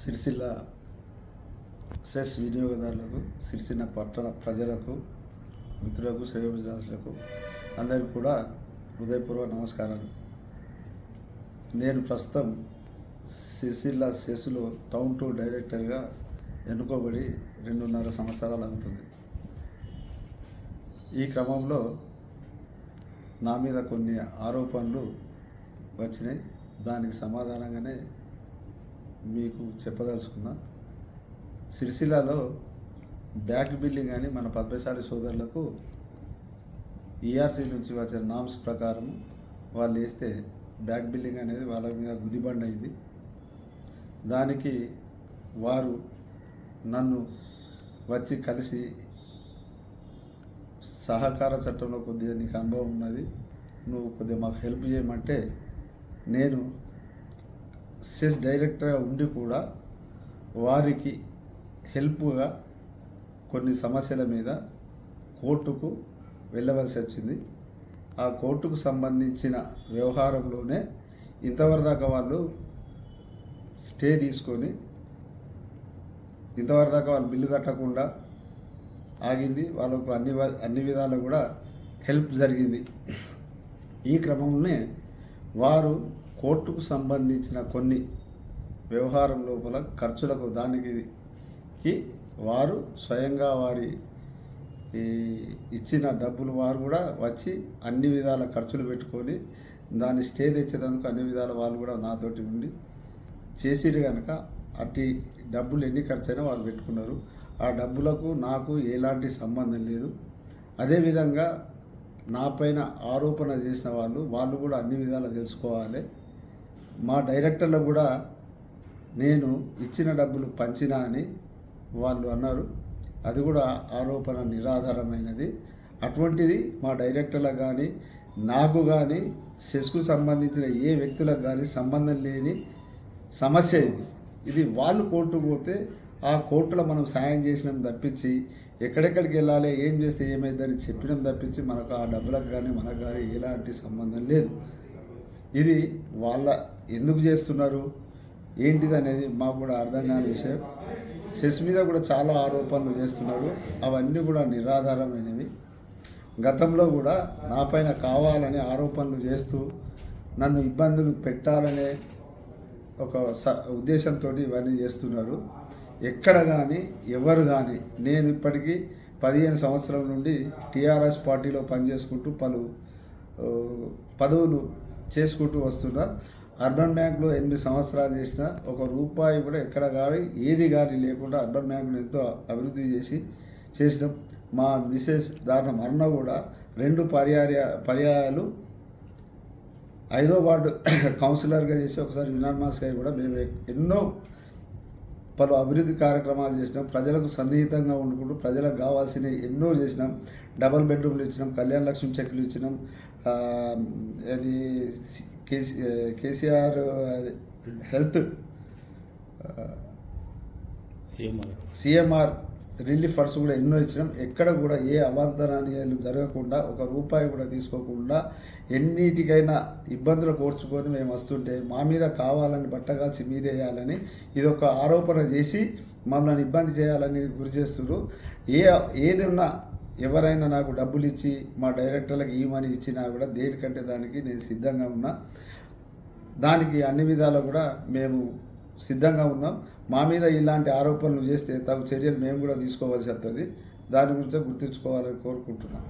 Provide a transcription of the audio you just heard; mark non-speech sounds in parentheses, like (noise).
Sircilla cess వినియోగదారులకు సిరిసిల్ల పట్టణ ప్రజలకు మిత్రులకు శ్రేయోభిలాషులకు అందరికీ కూడా హృదయపూర్వక నమస్కారాలు. నేను ప్రస్తుతం సిరిసిల్ల సెస్లో టౌన్ టూ డైరెక్టర్గా ఎన్నుకోబడి రెండున్నర సంవత్సరాలు అవుతుంది. ఈ క్రమంలో నా మీద కొన్ని ఆరోపణలు వచ్చినాయి. దానికి సమాధానంగానే మీకు చెప్పదలుచుకున్నా సిరిసిల్లాలో బ్యాక్ బిల్డింగ్ అని మన పద్మశాలి సోదరులకు ఈఆర్సీ నుంచి వచ్చిన నామ్స్ ప్రకారం వాళ్ళు వేస్తే బ్యాక్ బిల్డింగ్ అనేది వాళ్ళ మీద గుదిబండ అయింది దానికి వారు నన్ను వచ్చి కలిసి సహకార చట్టంలో కొద్దిగా నీకు అనుభవం ఉన్నది నువ్వు కొద్దిగా మాకు హెల్ప్ చేయమంటే నేను సెస్ డైరెక్టర్గా ఉండి కూడా వారికి హెల్ప్గా కొన్ని సమస్యల మీద కోర్టుకు వెళ్ళవలసి వచ్చింది. ఆ కోర్టుకు సంబంధించిన వ్యవహారంలోనే ఇంతవరదాకా వాళ్ళు స్టే తీసుకొని ఇంతవరదాకా వాళ్ళు బిల్లు కట్టకుండా ఆగింది. వాళ్ళకు అన్ని అన్ని విధాలు కూడా హెల్ప్ జరిగింది. ఈ క్రమంలోనే వారు కోర్టుకు సంబంధించిన కొన్ని వ్యవహారం లోపల ఖర్చులకు దానికి వారు స్వయంగా వారి ఇచ్చిన డబ్బులు వారు కూడా వచ్చి అన్ని విధాల ఖర్చులు పెట్టుకొని దాన్ని స్టే తెచ్చేందుకు అన్ని విధాల వాళ్ళు కూడా నాతోటి ఉండి చేసిరు కనుక అట్టి డబ్బులు ఎన్ని ఖర్చైనా వాళ్ళు పెట్టుకున్నారు. ఆ డబ్బులకు నాకు ఎలాంటి సంబంధం లేదు. అదేవిధంగా నా పైన ఆరోపణ చేసిన వాళ్ళు వాళ్ళు కూడా అన్ని విధాలు తెలుసుకోవాలి. మా డైరెక్టర్లు కూడా నేను ఇచ్చిన డబ్బులు పంచినా అని వాళ్ళు అన్నారు. అది కూడా ఆరోపణ నిరాధారమైనది. అటువంటిది మా డైరెక్టర్లకు కానీ నాకు కానీ సెస్కు సంబంధించిన ఏ వ్యక్తులకు కానీ సంబంధం లేని సమస్య ఇది. ఇది వాళ్ళు కోర్టుకు పోతే ఆ కోర్టులో మనం సాయం చేసినాం తప్పించి ఎక్కడెక్కడికి వెళ్ళాలి ఏం చేస్తే ఏమైందని చెప్పడం తప్పించి మనకు ఆ డబ్బులకు కానీ మనకు కానీ ఎలాంటి సంబంధం లేదు. ఇది వాళ్ళ ఎందుకు చేస్తున్నారు? ఏంటిది అనేది మాకు కూడా అర్థం కాని విషయం. సెస్ మీద కూడా చాలా ఆరోపణలు చేస్తున్నారు. అవన్నీ కూడా నిరాధారమైనవి. గతంలో కూడా నాపైన కావాలని ఆరోపణలు చేస్తూ నన్ను ఇబ్బందులు పెట్టాలనే ఒక స ఉద్దేశంతో ఇవన్నీ చేస్తున్నారు. ఎక్కడ కానీ ఎవరు కానీ నేను ఇప్పటికీ పదిహేను సంవత్సరాల నుండి టీఆర్ఎస్ పార్టీలో పనిచేసుకుంటూ పలు పదవులు చేసుకుంటూ వస్తున్నా. అర్బన్ బ్యాంకులో ఎనిమిది సంవత్సరాలు చేసిన ఒక రూపాయి కూడా ఎక్కడ కానీ ఏది కానీ లేకుండా అర్బన్ బ్యాంకును ఎంతో అభివృద్ధి చేసి చేసినాం మా మిసెస్ దాని మరణ కూడా రెండు పర్యాయ పర్యాయాలు ఐదో వార్డు (coughs) కౌన్సిలర్గా చేసి ఒకసారి యునానిమస్గా కూడా మేము ఎన్నో పలు అభివృద్ధి కార్యక్రమాలు చేసినాం. ప్రజలకు సన్నిహితంగా ఉండుకుంటూ ప్రజలకు కావాల్సినవి ఎన్నో చేసినాం. డబల్ బెడ్రూమ్లు ఇచ్చినాం కళ్యాణ లక్ష్మి చెక్కులు ఇచ్చినాం. అది KC KCR health CMR. Relief funds కూడా ఎన్నో ఇచ్చినాం. ఎక్కడ కూడా ఏ అవాంతరాలు జరగకుండా ఒక రూపాయి కూడా తీసుకోకుండా ఎన్నిటికైనా ఇబ్బందులు కోర్చుకొని మేము వస్తుంటే మా మీద కావాలని బట్టగాల్చి మీదేయాలని ఇది ఒక ఆరోపణ చేసి మమ్మల్ని ఇబ్బంది చేయాలని గురి చేస్తున్నారు. ఏ ఏది ఉన్నా ఎవరైనా నాకు డబ్బులు ఇచ్చి మా డైరెక్టర్లకు ఈ మనీ ఇచ్చినా కూడా దేనికంటే దానికి నేను సిద్ధంగా ఉన్నా. దానికి అన్ని విధాలు కూడా మేము సిద్ధంగా ఉన్నాం. మా మీద ఇలాంటి ఆరోపణలు చేస్తే తగు చర్యలు మేము కూడా తీసుకోవాల్సి వస్తుంది దాని గురించి గుర్తుంచుకోవాలని కోరుకుంటున్నాం.